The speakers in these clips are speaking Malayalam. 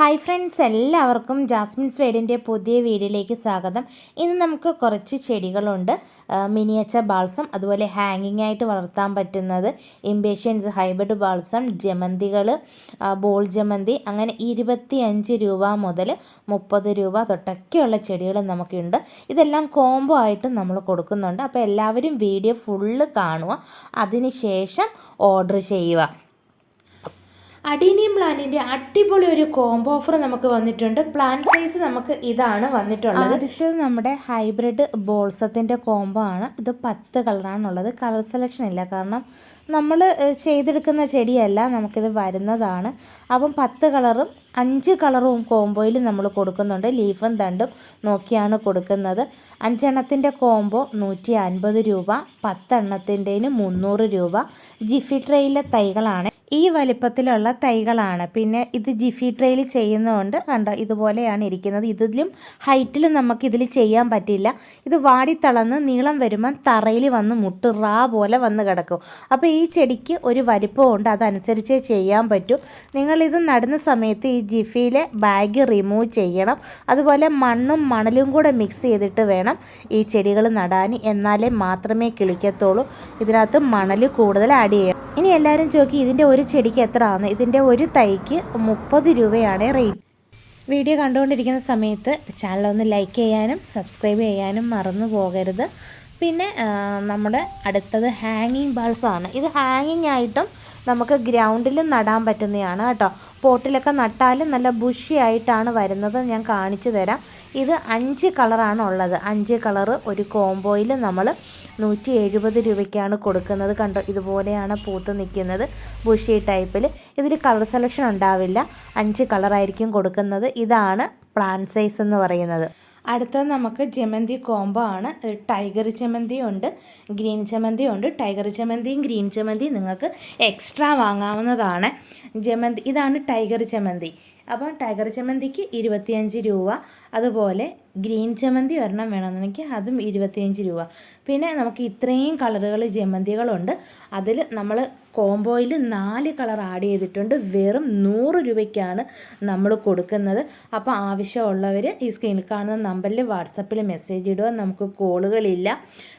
ഹായ് ഫ്രണ്ട്സ് എല്ലാവർക്കും ജാസ്മിൻ സ്വേഡിന്റെ പുതിയ വീഡിയോയിലേക്ക് സ്വാഗതം. ഇന്ന് നമുക്ക് കുറച്ച് ചെടികളുണ്ട്. മിനിയച്ച ബാൾസം അതുപോലെ ഹാങ്ങിങ് ആയിട്ട് വളർത്താൻ പറ്റുന്നത് ഇംബേഷ്യൻസ് ഹൈബ്രിഡ് ബാൾസം ജമന്തികൾ ബോൾ ജമന്തി അങ്ങനെ ഇരുപത്തി അഞ്ച് രൂപ മുതൽ മുപ്പത് രൂപ തൊട്ടൊക്കെയുള്ള ചെടികൾ നമുക്കുണ്ട്. ഇതെല്ലാം കോംബോ ആയിട്ട് നമ്മൾ കൊടുക്കുന്നുണ്ട്. അപ്പോൾ എല്ലാവരും വീഡിയോ ഫുള്ള് കാണുക. അതിനുശേഷം ഓർഡർ ചെയ്യുക. അഡീനിയം പ്ലാന്റിന്റെ അടിപൊളി ഒരു കോംബോ ഓഫർ നമുക്ക് വന്നിട്ടുണ്ട്. പ്ലാന്റ് സൈസ് നമുക്ക് ഇതാണ് വന്നിട്ടുള്ളത്. ആദ്യത്തേത് നമ്മുടെ ഹൈബ്രിഡ് ബോൾസത്തിന്റെ കോംബോ ആണ്. ഇത് പത്ത് കളറാണുള്ളത് കളർ സെലക്ഷൻ ഇല്ല. കാരണം നമ്മൾ ചെയ്തെടുക്കുന്ന ചെടിയല്ല. നമുക്കിത് വരുന്നതാണ്. അപ്പം പത്ത് കളറും അഞ്ച് കളറും കോംബോയിൽ നമ്മൾ കൊടുക്കുന്നുണ്ട്. ലീഫും തണ്ടും നോക്കിയാണ് കൊടുക്കുന്നത്. അഞ്ചെണ്ണത്തിന്റെ കോംബോ നൂറ്റി അൻപത് രൂപ പത്തെണ്ണത്തിന്റെന് മുന്നൂറ് രൂപ. ജിഫി ട്രെയിലെ തൈകളാണ്. ഈ വലിപ്പത്തിലുള്ള തൈകളാണ്. പിന്നെ ഇത് ജിഫി ട്രെയിൽ ചെയ്യുന്നതുകൊണ്ട് കണ്ടോ ഇതുപോലെയാണ് ഇരിക്കുന്നത്. ഇതിലും ഹൈറ്റിൽ നമുക്ക് ഇതിൽ ചെയ്യാൻ പറ്റില്ല. ഇത് വാടിത്തളന്ന് നീളം വരുമ്പം തറയിൽ വന്ന് മുട്ട് റാ പോലെ വന്ന് കിടക്കും. അപ്പോൾ ഈ ചെടിക്ക് ഒരു വലിപ്പമുണ്ട് അതനുസരിച്ചേ ചെയ്യാൻ പറ്റൂ. നിങ്ങളിത് നടുന്ന സമയത്ത് ഈ ജിഫിയിലെ ബാഗ് റിമൂവ് ചെയ്യണം. അതുപോലെ മണ്ണും മണലും കൂടെ മിക്സ് ചെയ്തിട്ട് വേണം ഈ ചെടികൾ നടാൻ. എന്നാലേ മാത്രമേ കിളിക്കത്തുള്ളൂ. ഇതിനകത്ത് മണൽ കൂടുതൽ ആഡ് ചെയ്യണം. ഇനി എല്ലാവരും ചോദിക്കും ഇതിന്റെ ഒരു ചെടിക്ക് എത്ര ആണ് ഇതിന്റെ ഒരു തൈക്ക് മുപ്പത് രൂപയാണ് റേറ്റ് വീഡിയോ കണ്ടുകൊണ്ടിരിക്കുന്ന സമയത്ത് ചാനൽ ഒന്ന് ലൈക്ക് ചെയ്യാനും സബ്സ്ക്രൈബ് ചെയ്യാനും മറന്നു പോകരുത്. പിന്നെ നമ്മുടെ അടുത്തത് ഹാങ്ങിങ് ബാൾസ് ആണ്. ഇത് ഹാങ്ങിങ് ആയിട്ടും നമുക്ക് ഗ്രൗണ്ടിൽ നടാൻ പറ്റുന്നതാണ് കേട്ടോ. പോട്ടിലൊക്കെ നട്ടാൽ നല്ല ബുഷിയായിട്ടാണ് വരുന്നത്. ഞാൻ കാണിച്ചു തരാം. ഇത് അഞ്ച് കളറാണ് ഉള്ളത്. അഞ്ച് കളറ് ഒരു കോംബോയിൽ നമ്മൾ നൂറ്റി എഴുപത് രൂപയ്ക്കാണ് കൊടുക്കുന്നത്. കണ്ടോ ഇതുപോലെയാണ് പൂത്ത് നിൽക്കുന്നത്. ബുഷി ടൈപ്പിൽ. ഇതിൽ കളർ സെലക്ഷൻ ഉണ്ടാവില്ല. അഞ്ച് കളറായിരിക്കും കൊടുക്കുന്നത്. ഇതാണ് പ്ലാൻ സൈസ് എന്ന് പറയുന്നത്. അടുത്തത് നമുക്ക് ജമന്തി കോംബോ ആണ്. ടൈഗർ ജമന്തിയും ഉണ്ട് ഗ്രീൻ ജമന്തിയും ഉണ്ട്. ടൈഗർ ജമന്തിയും ഗ്രീൻ ജമന്തിയും നിങ്ങൾക്ക് എക്സ്ട്രാ വാങ്ങാവുന്നതാണ്. ജമന്തി ഇതാണ് ടൈഗർ ജമന്തി. അപ്പം ടൈഗർ ജമന്തിക്ക് ഇരുപത്തിയഞ്ച് രൂപ അതുപോലെ ഗ്രീൻ ജമന്തി ഒരെണ്ണം വേണമെന്നുണ്ടെങ്കിൽ അതും ഇരുപത്തിയഞ്ച് രൂപ. പിന്നെ നമുക്ക് ഇത്രയും കളറുകൾ ജമന്തികളുണ്ട്. അതിൽ നമ്മൾ കോംബോയിൽ നാല് കളർ ആഡ് ചെയ്തിട്ടുണ്ട്. വെറും നൂറ് രൂപയ്ക്കാണ് നമ്മൾ കൊടുക്കുന്നത്. അപ്പോൾ ആവശ്യമുള്ളവർ ഈ സ്ക്രീനിൽ കാണുന്ന നമ്പറിൽ വാട്സപ്പിൽ മെസ്സേജ് ഇടുക. നമുക്ക് കോളുകളില്ല.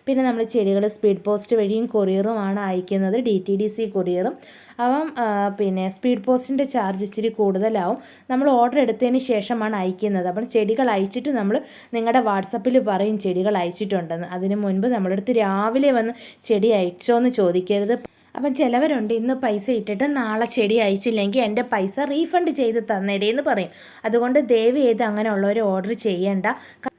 പിന്നെ നമ്മൾ ചെടികൾ സ്പീഡ് പോസ്റ്റ് വഴിയും കൊറിയറുമാണ് അയക്കുന്നത്. ഡി ടി ഡി സി കൊറിയറും. അപ്പം പിന്നെ സ്പീഡ് പോസ്റ്റിന്റെ ചാർജ് ഇച്ചിരി കൂടുതലാവും. നമ്മൾ ഓർഡർ എടുത്തതിന് ശേഷമാണ് അയക്കുന്നത്. അപ്പം ചെടികൾ അയച്ചിട്ട് നമ്മൾ നിങ്ങളുടെ വാട്സപ്പിൽ പറയും ചെടികൾ അയച്ചിട്ടുണ്ടെന്ന്. അതിന് മുൻപ് നമ്മളടുത്ത് രാവിലെ വന്ന് ചെടി അയച്ചോ എന്ന് ചോദിക്കരുത്. അപ്പം ചിലവരുണ്ട് ഇന്ന് പൈസ ഇട്ടിട്ട് നാളെ ചെടി അയച്ചില്ലെങ്കിൽ എന്റെ പൈസ റീഫണ്ട് ചെയ്ത് തന്നേരേ എന്ന് പറയും. അതുകൊണ്ട് ദയവ് ചെയ്ത് അങ്ങനെയുള്ളവർ ഓർഡർ ചെയ്യേണ്ട.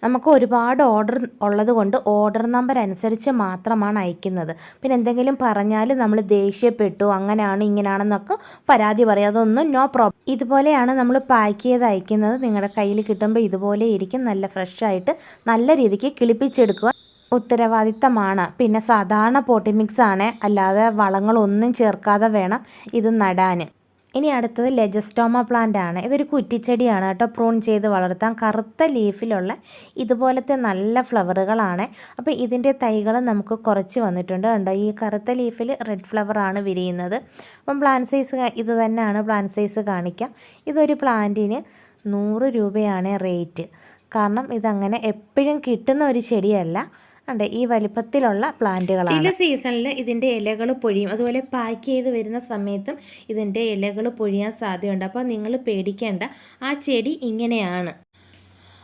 നമുക്ക് ഒരുപാട് ഓർഡർ ഉള്ളത് കൊണ്ട് ഓർഡർ നമ്പർ അനുസരിച്ച് മാത്രമാണ് അയക്കുന്നത്. പിന്നെ എന്തെങ്കിലും പറഞ്ഞാൽ നമ്മൾ ദേഷ്യപ്പെട്ടു അങ്ങനെയാണ് ഇങ്ങനെയാണെന്നൊക്കെ പരാതി പറയും. അതൊന്നും നോ പ്രോബ്ലം ഇതുപോലെയാണ് നമ്മൾ പാക്ക് ചെയ്ത് അയക്കുന്നത്. നിങ്ങളുടെ കയ്യിൽ കിട്ടുമ്പോൾ ഇതുപോലെ ഇരിക്കും. നല്ല ഫ്രഷായിട്ട് നല്ല രീതിക്ക് കിളിപ്പിച്ചെടുക്കുക. ഉത്തരവാദിത്തമാണ്. പിന്നെ സാധാരണ പോട്ടി മിക്സ് ആണ് അല്ലാതെ വളങ്ങളൊന്നും ചേർക്കാതെ വേണം ഇത് നടാൻ ഇനി അടുത്തത് ലെജസ്റ്റോമ പ്ലാന്റ് ആണ് ഇതൊരു കുറ്റിച്ചെടിയാണ് കേട്ടോ. പ്രൂൺ ചെയ്ത് വളർത്താൻ കറുത്ത ലീഫിലുള്ള ഇതുപോലത്തെ നല്ല ഫ്ലവറുകളാണ്. അപ്പോൾ ഇതിന്റെ തൈകൾ നമുക്ക് കുറച്ച് വന്നിട്ടുണ്ട് കണ്ടോ. ഈ കറുത്ത ലീഫിൽ റെഡ് ഫ്ലവറാണ് വിരിയുന്നത്. അപ്പം പ്ലാന്റ് സൈസ് ഇത് തന്നെയാണ് പ്ലാന്റ് സൈസ് കാണിക്കാം. ഇതൊരു പ്ലാന്റിന് നൂറ് രൂപയാണ് റേറ്റ്. കാരണം ഇതങ്ങനെ എപ്പോഴും കിട്ടുന്ന ഒരു ചെടിയല്ല. ഉണ്ട് ഈ വലിപ്പത്തിലുള്ള പ്ലാന്റുകളാണ്. ചില സീസണിൽ ഇതിന്റെ ഇലകൾ പൊഴിയും. അതുപോലെ പാക്ക് ചെയ്ത് വരുന്ന സമയത്തും ഇതിന്റെ ഇലകൾ പൊഴിയാൻ സാധ്യതയുണ്ട്. അപ്പോൾ നിങ്ങൾ പേടിക്കേണ്ട ആ ചെടി ഇങ്ങനെയാണ്.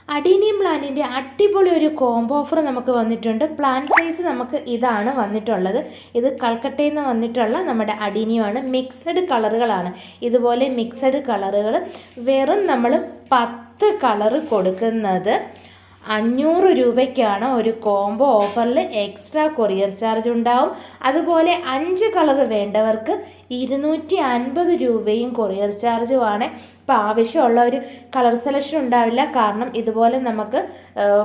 അഡീനിയം പ്ലാന്റിന്റെ അടിപൊളി ഒരു കോംബോ ഓഫർ നമുക്ക് വന്നിട്ടുണ്ട്. പ്ലാൻ സൈസ് നമുക്ക് ഇതാണ് വന്നിട്ടുള്ളത്. ഇത് കൽക്കട്ടയിൽ നിന്ന് വന്നിട്ടുള്ള നമ്മുടെ അഡീനിയമാണ്. മിക്സഡ് കളറുകളാണ്. ഇതുപോലെ മിക്സഡ് കളറുകൾ വെറും നമ്മൾ പത്ത് കളറ് കൊടുക്കുന്നത്. അഞ്ഞൂറ് രൂപയ്ക്കാണ് ഒരു കോംബോ ഓഫറിൽ എക്സ്ട്രാ കൊറിയർ ചാർജ് ഉണ്ടാവും. അതുപോലെ അഞ്ച് കളർ വേണ്ടവർക്ക് ഇരുന്നൂറ്റി അൻപത് രൂപയും കൊറിയർ ചാർജുമാണ് ഇപ്പം ആവശ്യമുള്ള ഒരു കളർ സെലക്ഷൻ ഉണ്ടാവില്ല. കാരണം ഇതുപോലെ നമുക്ക്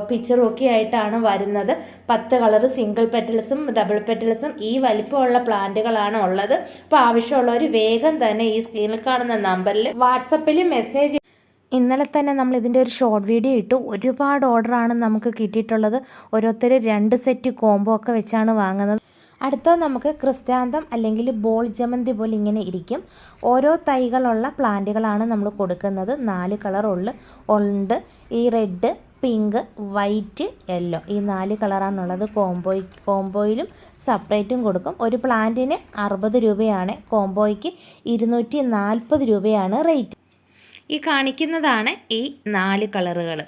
പിക്ചർ ഒക്കെ ആയിട്ടാണ് വരുന്നത്. പത്ത് കളർ സിംഗിൾ പെറ്റൽസും ഡബിൾ പെറ്റൽസും ഈ വലിപ്പമുള്ള പ്ലാന്റുകളാണ് ഉള്ളത്. അപ്പോൾ ആവശ്യമുള്ളവർ വേഗം തന്നെ ഈ സ്ക്രീനിൽ കാണുന്ന നമ്പറിൽ വാട്സപ്പിൽ മെസ്സേജ് ഇന്നലെ തന്നെ നമ്മൾ ഇതിന്റെ ഒരു ഷോർട്ട് വീഡിയോ ഇട്ടു. ഒരുപാട് ഓർഡറാണ് നമുക്ക് കിട്ടിയിട്ടുള്ളത്. ഓരോരുത്തർ രണ്ട് സെറ്റ് കോംബോ ഒക്കെ വെച്ചാണ് വാങ്ങുന്നത്. അടുത്തത് നമുക്ക് ക്രിസ്ത്യാന്തം അല്ലെങ്കിൽ ബോൾ ജമന്തി പോലെ ഇങ്ങനെ ഇരിക്കും. ഓരോ തൈകളുള്ള പ്ലാന്റുകളാണ് നമ്മൾ കൊടുക്കുന്നത്. നാല് കളറുള്ള ഉണ്ട് ഈ റെഡ് പിങ്ക് വൈറ്റ് യെല്ലോ ഈ നാല് കളറാണുള്ളത് കോംബോയ് കോംബോയിലും സെപ്പറേറ്റും കൊടുക്കും. ഒരു പ്ലാന്റിന് അറുപത് രൂപയാണ്. കോംബോയ്ക്ക് ഇരുന്നൂറ്റി രൂപയാണ് റേറ്റ് ഈ കാണിക്കുന്നതാണ് ഈ നാല് കളറുകൾ.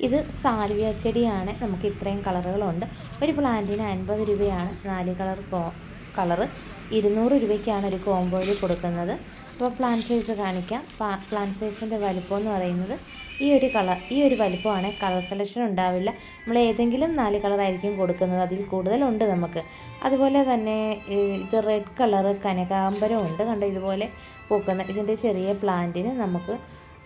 ഇത് സാൽവിയ ചെടിയാണ്. നമുക്ക് ഇത്രയും കളറുകളുണ്ട്. ഒരു പ്ലാന്റിന് അൻപത് രൂപയാണ് നാല് കളർ കോ കളറ് ഇരുന്നൂറ് രൂപയ്ക്കാണ് ഒരു കോംബോയിൽ കൊടുക്കുന്നത്. അപ്പോൾ പ്ലാന്റ് സൈസ് കാണിക്കാം. പ്ലാന്റ് സൈസിന്റെ വലുപ്പം എന്ന് പറയുന്നത് ഈ ഒരു കളർ ഈ ഒരു വലുപ്പമാണ്. കളർ സെലക്ഷൻ ഉണ്ടാവില്ല. നമ്മൾ ഏതെങ്കിലും നാല് കളറായിരിക്കും കൊടുക്കുന്നത്. അതിൽ കൂടുതലുണ്ട് നമുക്ക്. അതുപോലെ തന്നെ ഇത് റെഡ് കളറ് കനകാമ്പരം ഉണ്ട് കണ്ടോ? ഇതുപോലെ പൂക്കുന്ന ഇതിന്റെ ചെറിയ പ്ലാന്റിന് നമുക്ക്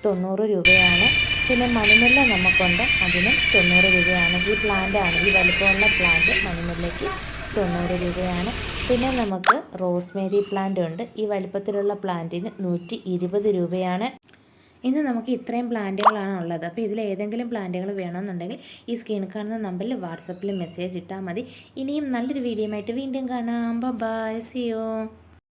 തൊണ്ണൂറ് രൂപയാണ്. പിന്നെ മണിമുല്ല നമുക്കുണ്ട്. അതിനും തൊണ്ണൂറ് രൂപയാണ്. ഈ പ്ലാന്റാണ് ഈ വലുപ്പമുള്ള പ്ലാന്റ് മണിമുല്ലയ്ക്ക് തൊണ്ണൂറ് രൂപയാണ്. പിന്നെ നമുക്ക് റോസ്മേരി പ്ലാന്റ് ഉണ്ട്. ഈ വലിപ്പത്തിലുള്ള പ്ലാന്റിന് നൂറ്റി ഇരുപത് രൂപയാണ്. ഇന്ന് നമുക്ക് ഇത്രയും പ്ലാന്റുകളാണ് ഉള്ളത്. അപ്പോൾ ഇതിൽ ഏതെങ്കിലും പ്ലാന്റുകൾ വേണമെന്നുണ്ടെങ്കിൽ ഈ സ്ക്രീനിൽ കാണുന്ന നമ്പറിൽ വാട്സപ്പിൽ മെസ്സേജ് ഇട്ടാൽ മതി. ഇനിയും നല്ലൊരു വീഡിയോ ആയിട്ട് വീണ്ടും കാണാം. ബൈ സിയോ